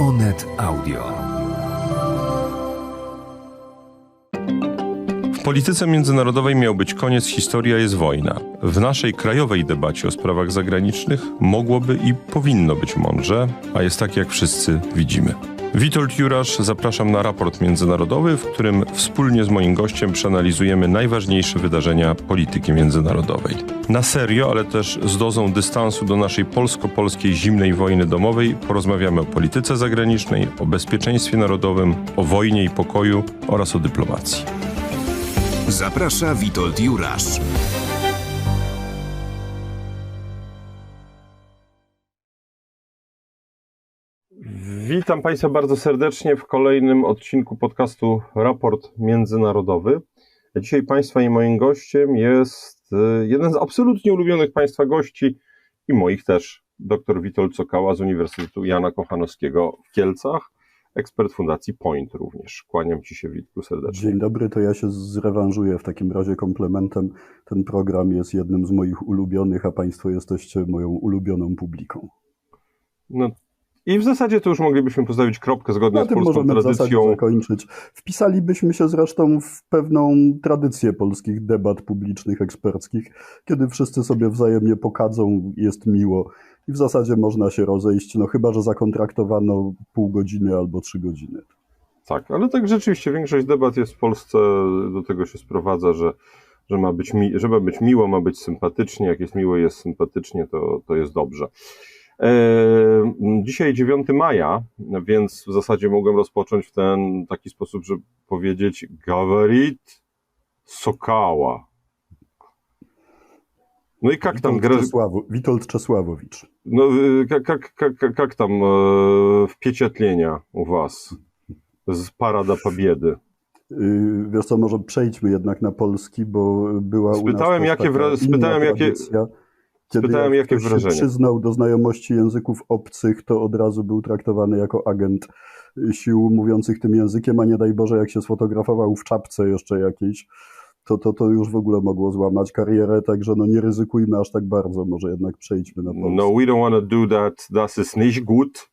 Onet Audio. W polityce międzynarodowej miał być koniec, historia jest wojna. W naszej krajowej debacie o sprawach zagranicznych mogłoby i powinno być mądrze, a jest tak, jak wszyscy widzimy. Witold Jurasz, zapraszam na raport międzynarodowy, w którym wspólnie z moim gościem przeanalizujemy najważniejsze wydarzenia polityki międzynarodowej. Na serio, ale też z dozą dystansu do naszej polsko-polskiej zimnej wojny domowej porozmawiamy o polityce zagranicznej, o bezpieczeństwie narodowym, o wojnie i pokoju oraz o dyplomacji. Zaprasza Witold Jurasz. Witam Państwa bardzo serdecznie w kolejnym odcinku podcastu Raport Międzynarodowy. Dzisiaj Państwa i moim gościem jest e, jeden z absolutnie ulubionych Państwa gości i moich też, dr Witold Cokała z Uniwersytetu Jana Kochanowskiego w Kielcach, ekspert Fundacji Point również. Kłaniam Ci się Witku serdecznie. Dzień dobry, to ja się zrewanżuję w takim razie komplementem. Ten program jest jednym z moich ulubionych, a Państwo jesteście moją ulubioną publiką. No i w zasadzie to już moglibyśmy postawić kropkę zgodnie Na z tym polską możemy w tradycją. zakończyć. Wpisalibyśmy się zresztą w pewną tradycję polskich debat publicznych, eksperckich, kiedy wszyscy sobie wzajemnie pokadzą, jest miło i w zasadzie można się rozejść, no chyba, że zakontraktowano pół godziny albo trzy godziny. Tak, ale tak rzeczywiście większość debat jest w Polsce, do tego się sprowadza, że, że ma być, mi, że ma być miło, ma być sympatycznie. Jak jest miło jest sympatycznie, to, to jest dobrze. E, Dzisiaj 9 maja, więc w zasadzie mogłem rozpocząć w ten taki sposób, żeby powiedzieć Gawarit Sokała. No i jak tam, Witold, gra, Czesławo, Witold Czesławowicz. no, y, jak, jak, jak, jak tam e, wpiecietlenia u was z Parada Pobiedy? Yy, Wiesz co, może przejdźmy jednak na polski, bo była Spytałem, u nas jakie wra- spytałem, jakie- tradycja, Kiedy spytałem, jak jakie wrażenie. się przyznał do znajomości języków obcych, to od razu był traktowany jako agent sił mówiących tym językiem, a nie daj Boże, jak się sfotografował w czapce jeszcze jakiejś, to, to, to już w ogóle mogło złamać karierę, także no nie ryzykujmy aż tak bardzo, może jednak przejdźmy na polski. No, we don't want to do that. Das ist nicht gut.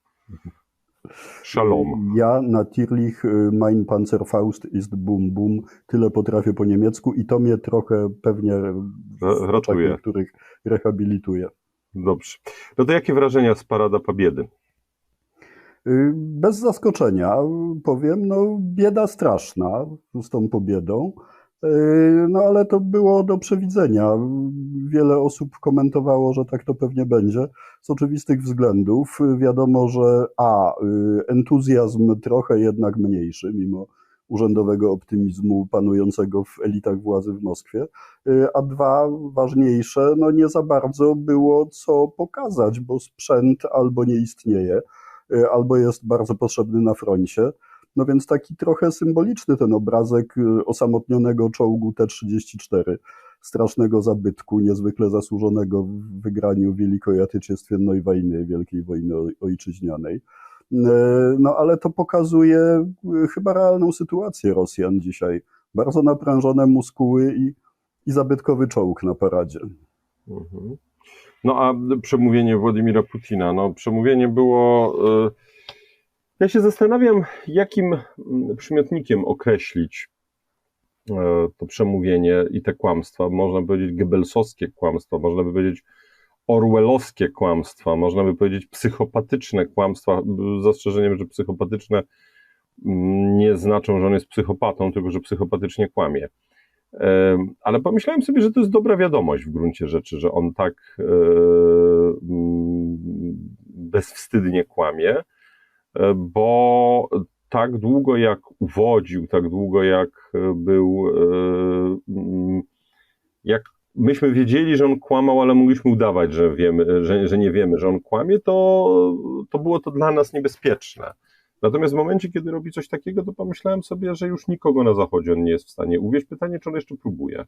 Shalom. Ja natürlich y, mein Panzerfaust ist bum bum, tyle potrafię po niemiecku i to mnie trochę pewnie ratuje. niektórych rehabilituje. Dobrze. No to jakie wrażenia z Parada Pobiedy? Y, Bez zaskoczenia powiem, no bieda straszna z tą pobiedą, no ale to było do przewidzenia. Wiele osób komentowało, że tak to pewnie będzie. Z oczywistych względów wiadomo, że a, y, entuzjazm trochę jednak mniejszy, mimo urzędowego optymizmu panującego w elitach władzy w Moskwie, Y, a dwa, ważniejsze, no nie za bardzo było co pokazać, bo sprzęt albo nie istnieje, y, albo jest bardzo potrzebny na froncie. No więc taki trochę symboliczny ten obrazek y, osamotnionego czołgu T-34, strasznego zabytku, niezwykle zasłużonego w wygraniu Wielkiej Atyczestwiennej wojny, Wielkiej Wojny oj- Ojczyźnianej. Y, No ale to pokazuje y, chyba realną sytuację Rosjan dzisiaj. Bardzo naprężone muskuły i, i zabytkowy czołg na paradzie. Mhm. No a przemówienie Władimira Putina. No, przemówienie było. Ja się zastanawiam, jakim mm, przymiotnikiem określić e, to przemówienie i te kłamstwa. Można by powiedzieć Goebbelsowskie kłamstwa, można by powiedzieć Orwellowskie kłamstwa, można by powiedzieć psychopatyczne kłamstwa, z zastrzeżeniem, że psychopatyczne mm, nie znaczą, że on jest psychopatą, tylko że psychopatycznie kłamie. Em, Ale pomyślałem sobie, że to jest dobra wiadomość w gruncie rzeczy, że on tak e, mm, bezwstydnie kłamie, e, bo tak długo jak uwodził, tak długo jak e, był, e, mm, jak myśmy wiedzieli, że on kłamał, ale mogliśmy udawać, że wiemy, że, że nie wiemy, że on kłamie, to, to było to dla nas niebezpieczne. Natomiast w momencie, kiedy robi coś takiego, to pomyślałem sobie, że już nikogo na Zachodzie on nie jest w stanie uwieść. Pytanie, czy on jeszcze próbuje.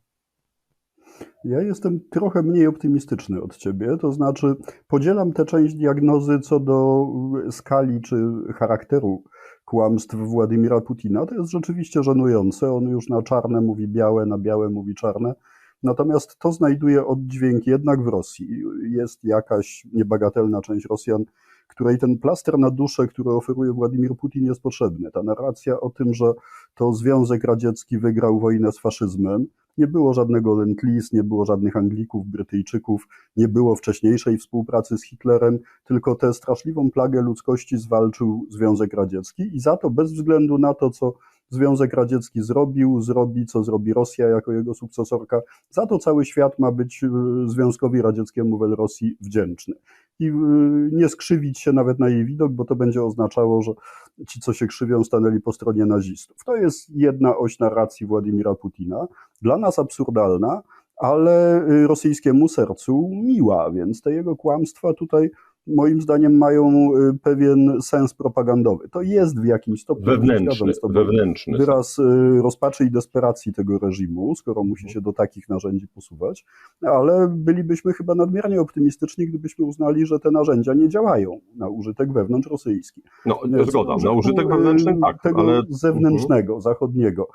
Ja jestem trochę mniej optymistyczny od ciebie, to znaczy podzielam tę część diagnozy co do skali czy charakteru kłamstw Władimira Putina. To jest rzeczywiście żenujące. On już na czarne mówi białe, na białe mówi czarne. Natomiast to znajduje oddźwięk jednak w Rosji. Jest jakaś niebagatelna część Rosjan, której ten plaster na duszę, który oferuje Władimir Putin jest potrzebny. Ta narracja o tym, że to Związek Radziecki wygrał wojnę z faszyzmem, nie było żadnego lend nie było żadnych Anglików, Brytyjczyków, nie było wcześniejszej współpracy z Hitlerem, tylko tę straszliwą plagę ludzkości zwalczył Związek Radziecki i za to bez względu na to, co Związek Radziecki zrobił, zrobi, co zrobi Rosja jako jego sukcesorka. Za to cały świat ma być y, Związkowi Radzieckiemu Rosji wdzięczny. I y, nie skrzywić się nawet na jej widok, bo to będzie oznaczało, że ci, co się krzywią, stanęli po stronie nazistów. To jest jedna oś narracji Władimira Putina, dla nas absurdalna, ale y, rosyjskiemu sercu miła, więc te jego kłamstwa tutaj moim zdaniem mają y, pewien sens propagandowy. To jest w jakimś stopniu wewnętrzny, wewnętrzny wyraz y, rozpaczy i desperacji tego reżimu, skoro musi się do takich narzędzi posuwać, ale bylibyśmy chyba nadmiernie optymistyczni, gdybyśmy uznali, że te narzędzia nie działają na użytek wewnątrzrosyjski. No, zgoda, na użytek wewnętrzny tak, tego ale... zewnętrznego, uh-huh. zachodniego.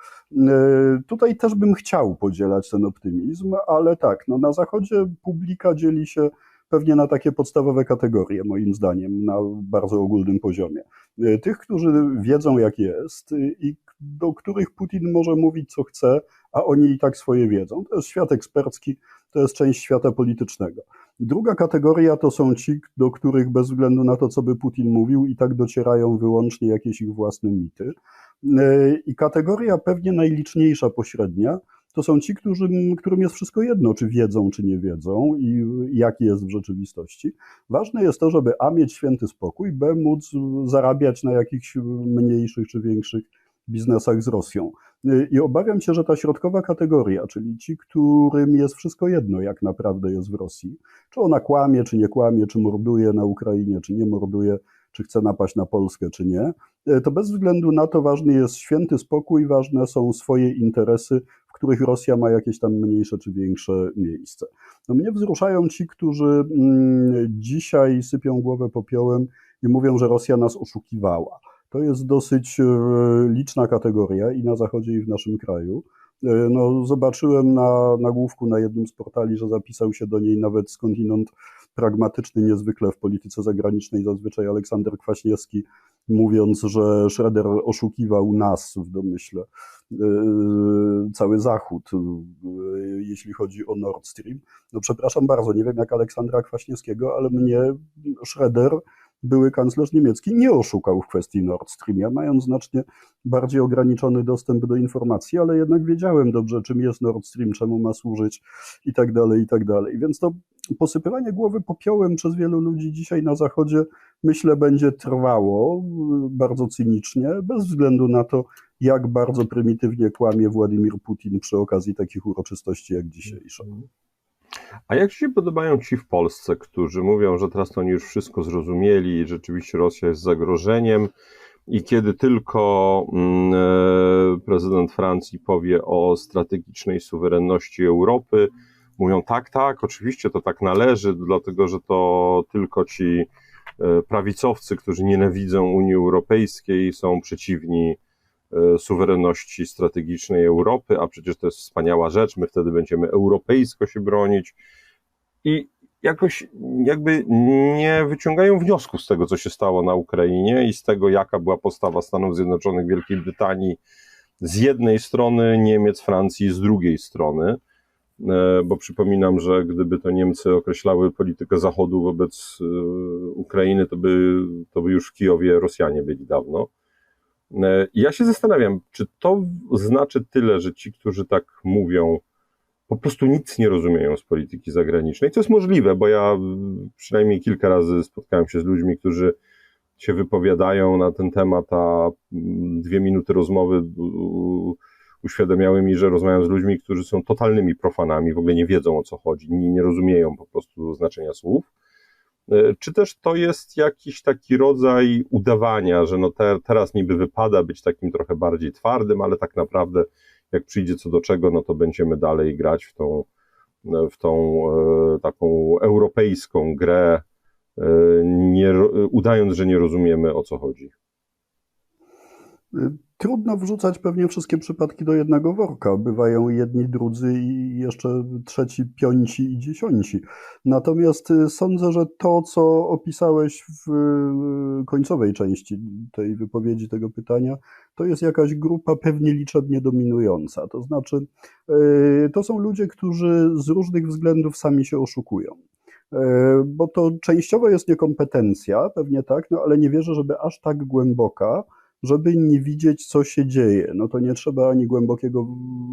Tutaj też bym chciał podzielać ten optymizm, ale tak, no na zachodzie publika dzieli się pewnie na takie podstawowe kategorie, moim zdaniem, na bardzo ogólnym poziomie. E, tych, którzy wiedzą, jak jest i do których Putin może mówić, co chce, a oni i tak swoje wiedzą. To jest świat ekspercki, to jest część świata politycznego. Druga kategoria to są ci, do których bez względu na to, co by Putin mówił, i tak docierają wyłącznie jakieś ich własne mity. E, I kategoria pewnie najliczniejsza pośrednia to są ci, którym, którym jest wszystko jedno, czy wiedzą, czy nie wiedzą i jaki jest w rzeczywistości. Ważne jest to, żeby A mieć święty spokój, B móc zarabiać na jakichś mniejszych czy większych biznesach z Rosją. I obawiam się, że ta środkowa kategoria, czyli ci, którym jest wszystko jedno, jak naprawdę jest w Rosji, czy ona kłamie, czy nie kłamie, czy morduje na Ukrainie, czy nie morduje, czy chce napaść na Polskę, czy nie, to bez względu na to ważny jest święty spokój, ważne są swoje interesy, których Rosja ma jakieś tam mniejsze czy większe miejsce. No mnie wzruszają ci, którzy mm, dzisiaj sypią głowę popiołem i mówią, że Rosja nas oszukiwała. To jest dosyć e, liczna kategoria i na Zachodzie, i w naszym kraju. E, no, zobaczyłem na nagłówku na jednym z portali, że zapisał się do niej nawet skądinąd pragmatyczny niezwykle w polityce zagranicznej, zazwyczaj Aleksander Kwaśniewski, mówiąc, że Schroeder oszukiwał nas w domyśle, e, cały Zachód, e, jeśli chodzi o Nord Stream. No przepraszam bardzo, nie wiem jak Aleksandra Kwaśniewskiego, ale mnie Schroeder były kanclerz niemiecki nie oszukał w kwestii Nord Stream. Ja mając znacznie bardziej ograniczony dostęp do informacji, ale jednak wiedziałem dobrze, czym jest Nord Stream, czemu ma służyć i tak dalej, i tak dalej. Więc to posypywanie głowy popiołem przez wielu ludzi dzisiaj na Zachodzie, myślę, będzie trwało bardzo cynicznie, bez względu na to, jak bardzo prymitywnie kłamie Władimir Putin przy okazji takich uroczystości jak dzisiejsza. A jak się podobają ci w Polsce, którzy mówią, że teraz to oni już wszystko zrozumieli i rzeczywiście Rosja jest zagrożeniem i kiedy tylko mm, e, prezydent Francji powie o strategicznej suwerenności Europy, mówią tak, tak, oczywiście to tak należy, dlatego że to tylko ci e, prawicowcy, którzy nienawidzą Unii Europejskiej, są przeciwni e, suwerenności strategicznej Europy, a przecież to jest wspaniała rzecz, my wtedy będziemy europejsko się bronić. I jakoś jakby nie wyciągają wniosków z tego, co się stało na Ukrainie i z tego, jaka była postawa Stanów Zjednoczonych, Wielkiej Brytanii z jednej strony, Niemiec, Francji z drugiej strony. E, bo przypominam, że gdyby to Niemcy określały politykę Zachodu wobec e, Ukrainy, to by, to by już w Kijowie Rosjanie byli dawno. E, ja się zastanawiam, czy to znaczy tyle, że ci, którzy tak mówią, po prostu nic nie rozumieją z polityki zagranicznej, co jest możliwe, bo ja przynajmniej kilka razy spotkałem się z ludźmi, którzy się wypowiadają na ten temat, a dwie minuty rozmowy uświadamiały mi, że rozmawiam z ludźmi, którzy są totalnymi profanami, w ogóle nie wiedzą o co chodzi, nie, nie rozumieją po prostu znaczenia słów. E, czy też to jest jakiś taki rodzaj udawania, że no te, teraz niby wypada być takim trochę bardziej twardym, ale tak naprawdę jak przyjdzie co do czego, no to będziemy dalej grać w tą, w tą e, taką europejską grę, e, nie, udając, że nie rozumiemy o co chodzi. Trudno wrzucać pewnie wszystkie przypadki do jednego worka. Bywają jedni, drudzy i jeszcze trzeci, piąci i dziesiąci. Natomiast y, sądzę, że to, co opisałeś w y, końcowej części tej wypowiedzi, tego pytania, to jest jakaś grupa pewnie liczebnie dominująca. To znaczy, y, to są ludzie, którzy z różnych względów sami się oszukują bo to częściowo jest niekompetencja, pewnie tak, no ale nie wierzę, żeby aż tak głęboka, żeby nie widzieć, co się dzieje. No to nie trzeba ani głębokiego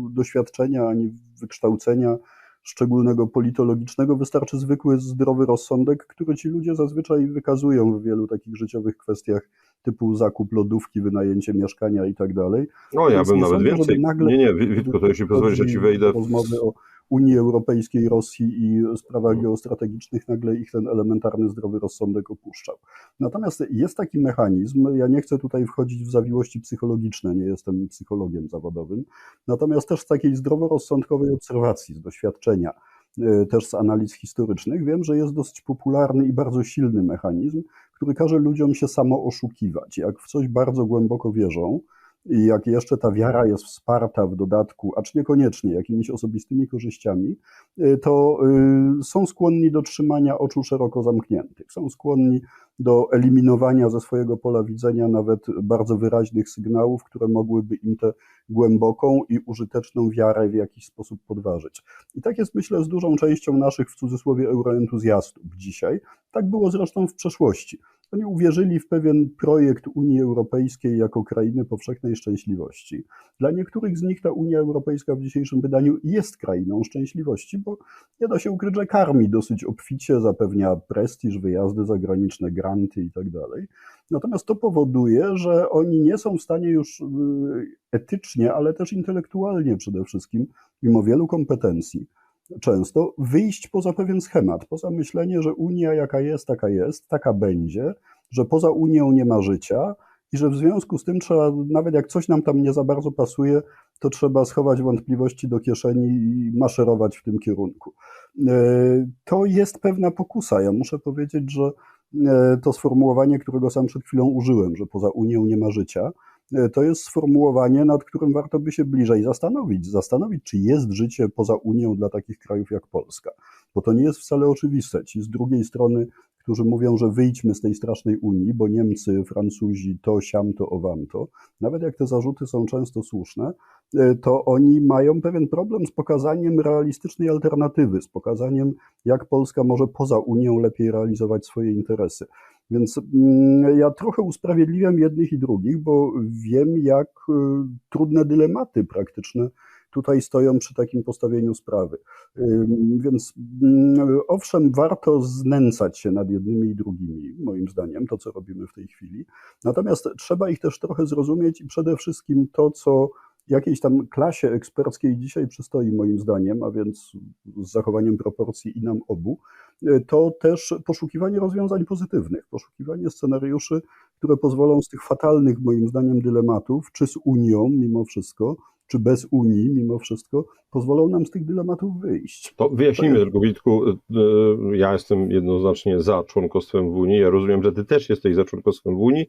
doświadczenia, ani wykształcenia szczególnego politologicznego, wystarczy zwykły zdrowy rozsądek, który ci ludzie zazwyczaj wykazują w wielu takich życiowych kwestiach typu zakup lodówki, wynajęcie mieszkania i tak dalej. No ja bym nawet sądzę, więcej. Nagle nie, nie, Witko, to jeśli pozwolisz, że ci wejdę. Rozmowy o Unii Europejskiej, Rosji i sprawach mhm. geostrategicznych nagle ich ten elementarny zdrowy rozsądek opuszczał. Natomiast jest taki mechanizm, ja nie chcę tutaj wchodzić w zawiłości psychologiczne, nie jestem psychologiem zawodowym, natomiast też z takiej zdroworozsądkowej obserwacji, z doświadczenia, e, też z analiz historycznych, wiem, że jest dosyć popularny i bardzo silny mechanizm, który każe ludziom się samo oszukiwać. Jak w coś bardzo głęboko wierzą, i jak jeszcze ta wiara jest wsparta w dodatku, acz niekoniecznie jakimiś osobistymi korzyściami, y, to y, są skłonni do trzymania oczu szeroko zamkniętych, są skłonni do eliminowania ze swojego pola widzenia nawet bardzo wyraźnych sygnałów, które mogłyby im tę głęboką i użyteczną wiarę w jakiś sposób podważyć. I tak jest, myślę, z dużą częścią naszych w cudzysłowie euroentuzjastów dzisiaj. Tak było zresztą w przeszłości. Oni uwierzyli w pewien projekt Unii Europejskiej jako krainy powszechnej szczęśliwości. Dla niektórych z nich ta Unia Europejska w dzisiejszym wydaniu jest krainą szczęśliwości, bo nie da się ukryć, że karmi dosyć obficie, zapewnia prestiż, wyjazdy zagraniczne, granty i tak dalej. Natomiast to powoduje, że oni nie są w stanie już y, etycznie, ale też intelektualnie przede wszystkim, mimo wielu kompetencji, często wyjść poza pewien schemat, poza myślenie, że Unia jaka jest, taka jest, taka będzie, że poza Unią nie ma życia i że w związku z tym trzeba, nawet jak coś nam tam nie za bardzo pasuje, to trzeba schować wątpliwości do kieszeni i maszerować w tym kierunku. E, to jest pewna pokusa. Ja muszę powiedzieć, że to sformułowanie, którego sam przed chwilą użyłem, że poza Unią nie ma życia, E, to jest sformułowanie, nad którym warto by się bliżej zastanowić. Zastanowić, czy jest życie poza Unią dla takich krajów jak Polska. Bo to nie jest wcale oczywiste. Ci z drugiej strony, którzy mówią, że wyjdźmy z tej strasznej Unii, bo Niemcy, Francuzi, to, siam, to, owam, to, nawet jak te zarzuty są często słuszne, e, to oni mają pewien problem z pokazaniem realistycznej alternatywy, z pokazaniem, jak Polska może poza Unią lepiej realizować swoje interesy. Więc mm, ja trochę usprawiedliwiam jednych i drugich, bo wiem, jak y, trudne dylematy praktyczne tutaj stoją przy takim postawieniu sprawy. Więc mm, owszem, warto znęcać się nad jednymi i drugimi, moim zdaniem, to co robimy w tej chwili. Natomiast trzeba ich też trochę zrozumieć i przede wszystkim to, co jakiejś tam klasie eksperckiej dzisiaj przystoi moim zdaniem, a więc z zachowaniem proporcji i nam obu, to też poszukiwanie rozwiązań pozytywnych, poszukiwanie scenariuszy, które pozwolą z tych fatalnych moim zdaniem dylematów, czy z Unią mimo wszystko, czy bez Unii mimo wszystko, pozwolą nam z tych dylematów wyjść. To wyjaśnijmy tylko, Witku, y, y, ja jestem jednoznacznie za członkostwem w Unii, ja rozumiem, że ty też jesteś za członkostwem w Unii,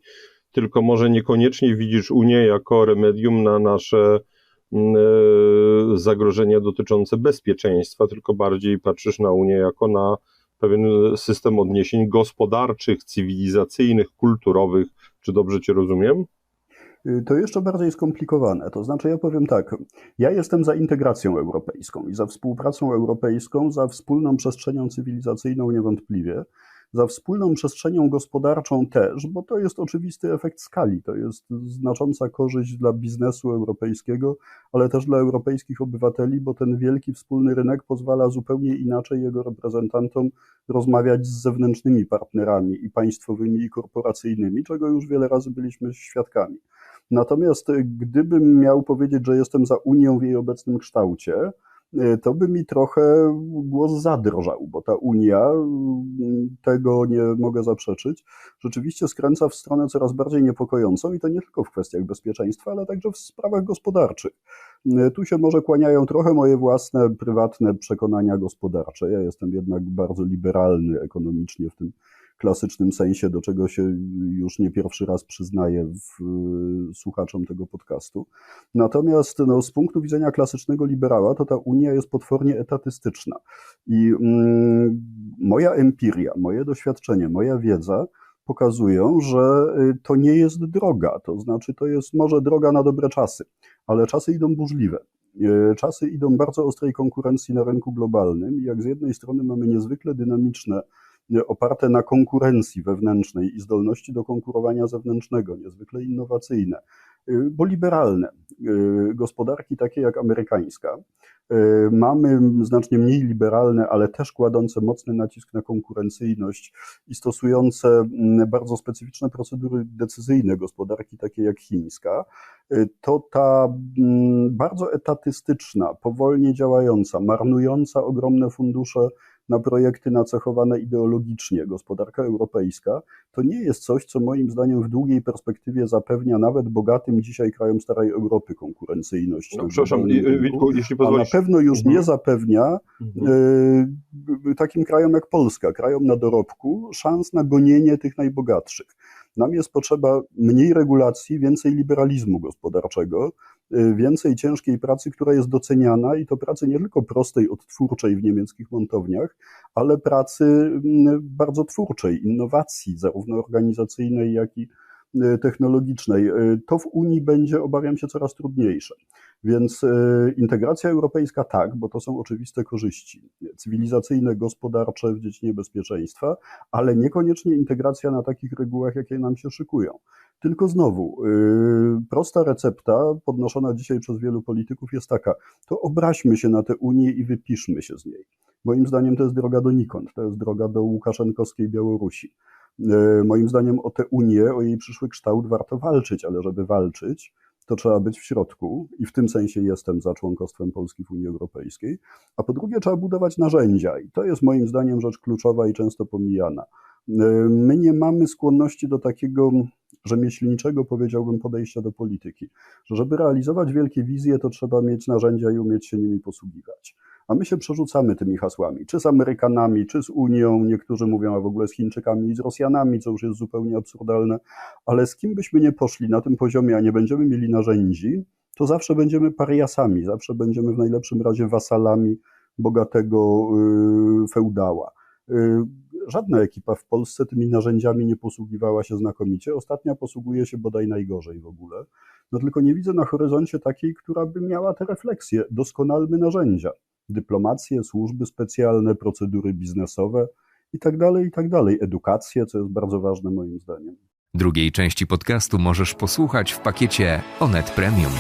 tylko może niekoniecznie widzisz Unię jako remedium na nasze mm, e, zagrożenia dotyczące bezpieczeństwa, tylko bardziej patrzysz na Unię jako na pewien system odniesień gospodarczych, cywilizacyjnych, kulturowych. Czy dobrze Cię rozumiem? Y, to jeszcze bardziej skomplikowane. To znaczy, ja powiem tak, ja jestem za integracją europejską i za współpracą europejską, za wspólną przestrzenią cywilizacyjną niewątpliwie za wspólną przestrzenią gospodarczą też, bo to jest oczywisty efekt skali, to jest znacząca korzyść dla biznesu europejskiego, ale też dla europejskich obywateli, bo ten wielki wspólny rynek pozwala zupełnie inaczej jego reprezentantom rozmawiać z zewnętrznymi partnerami i państwowymi, i korporacyjnymi, czego już wiele razy byliśmy świadkami. Natomiast gdybym miał powiedzieć, że jestem za Unią w jej obecnym kształcie, to by mi trochę głos zadrożał, bo ta Unia, mm, tego nie mogę zaprzeczyć, rzeczywiście skręca w stronę coraz bardziej niepokojącą i to nie tylko w kwestiach bezpieczeństwa, ale także w sprawach gospodarczych. E, tu się może kłaniają trochę moje własne, prywatne przekonania gospodarcze. Ja jestem jednak bardzo liberalny ekonomicznie w tym klasycznym sensie, do czego się już nie pierwszy raz przyznaję w, słuchaczom tego podcastu. Natomiast no, z punktu widzenia klasycznego liberała, to ta Unia jest potwornie etatystyczna. I mm, moja empiria, moje doświadczenie, moja wiedza pokazują, że y, to nie jest droga, to znaczy to jest może droga na dobre czasy, ale czasy idą burzliwe. Y, czasy idą bardzo ostrej konkurencji na rynku globalnym i jak z jednej strony mamy niezwykle dynamiczne, y, oparte na konkurencji wewnętrznej i zdolności do konkurowania zewnętrznego, niezwykle innowacyjne, bo liberalne gospodarki takie jak amerykańska, Y, mamy znacznie mniej liberalne, ale też kładące mocny nacisk na konkurencyjność i stosujące mm, bardzo specyficzne procedury decyzyjne gospodarki, takie jak chińska, y, to ta mm, bardzo etatystyczna, powolnie działająca, marnująca ogromne fundusze na projekty nacechowane ideologicznie, gospodarka europejska, to nie jest coś, co moim zdaniem w długiej perspektywie zapewnia nawet bogatym dzisiaj krajom starej Europy konkurencyjność. No, przepraszam, Witku, jeśli pozwolisz. A na pewno już mhm. nie zapewnia mhm. y, takim krajom jak Polska, krajom na dorobku, szans na gonienie tych najbogatszych. Nam jest potrzeba mniej regulacji, więcej liberalizmu gospodarczego, y, więcej ciężkiej pracy, która jest doceniana i to pracy nie tylko prostej, odtwórczej w niemieckich montowniach, ale pracy mm, bardzo twórczej, innowacji, zarówno organizacyjnej, jak i y, technologicznej. Y, to w Unii będzie, obawiam się, coraz trudniejsze. Więc integracja europejska tak, bo to są oczywiste korzyści cywilizacyjne, gospodarcze w dziedzinie bezpieczeństwa, ale niekoniecznie integracja na takich regułach, jakie nam się szykują. Tylko znowu, yy, prosta recepta podnoszona dzisiaj przez wielu polityków jest taka: to obraźmy się na tę Unię i wypiszmy się z niej. Moim zdaniem to jest droga donikąd, to jest droga do Łukaszenkowskiej Białorusi. Yy, moim zdaniem o tę Unię, o jej przyszły kształt warto walczyć, ale żeby walczyć, to trzeba być w środku i w tym sensie jestem za członkostwem Polski w Unii Europejskiej. A po drugie, trzeba budować narzędzia i to jest moim zdaniem rzecz kluczowa i często pomijana. My nie mamy skłonności do takiego rzemieślniczego, powiedziałbym, podejścia do polityki, że żeby realizować wielkie wizje, to trzeba mieć narzędzia i umieć się nimi posługiwać. A my się przerzucamy tymi hasłami, czy z Amerykanami, czy z Unią, niektórzy mówią, a w ogóle z Chińczykami i z Rosjanami, co już jest zupełnie absurdalne, ale z kim byśmy nie poszli na tym poziomie, a nie będziemy mieli narzędzi, to zawsze będziemy pariasami, zawsze będziemy w najlepszym razie wasalami bogatego yy, feudała. Żadna ekipa w Polsce tymi narzędziami nie posługiwała się znakomicie. Ostatnia posługuje się bodaj najgorzej w ogóle. No tylko nie widzę na horyzoncie takiej, która by miała te refleksje. Doskonalmy narzędzia. Dyplomację, służby specjalne, procedury biznesowe i tak dalej, i tak. Edukację, co jest bardzo ważne moim zdaniem. Drugiej części podcastu możesz posłuchać w pakiecie Onet Premium.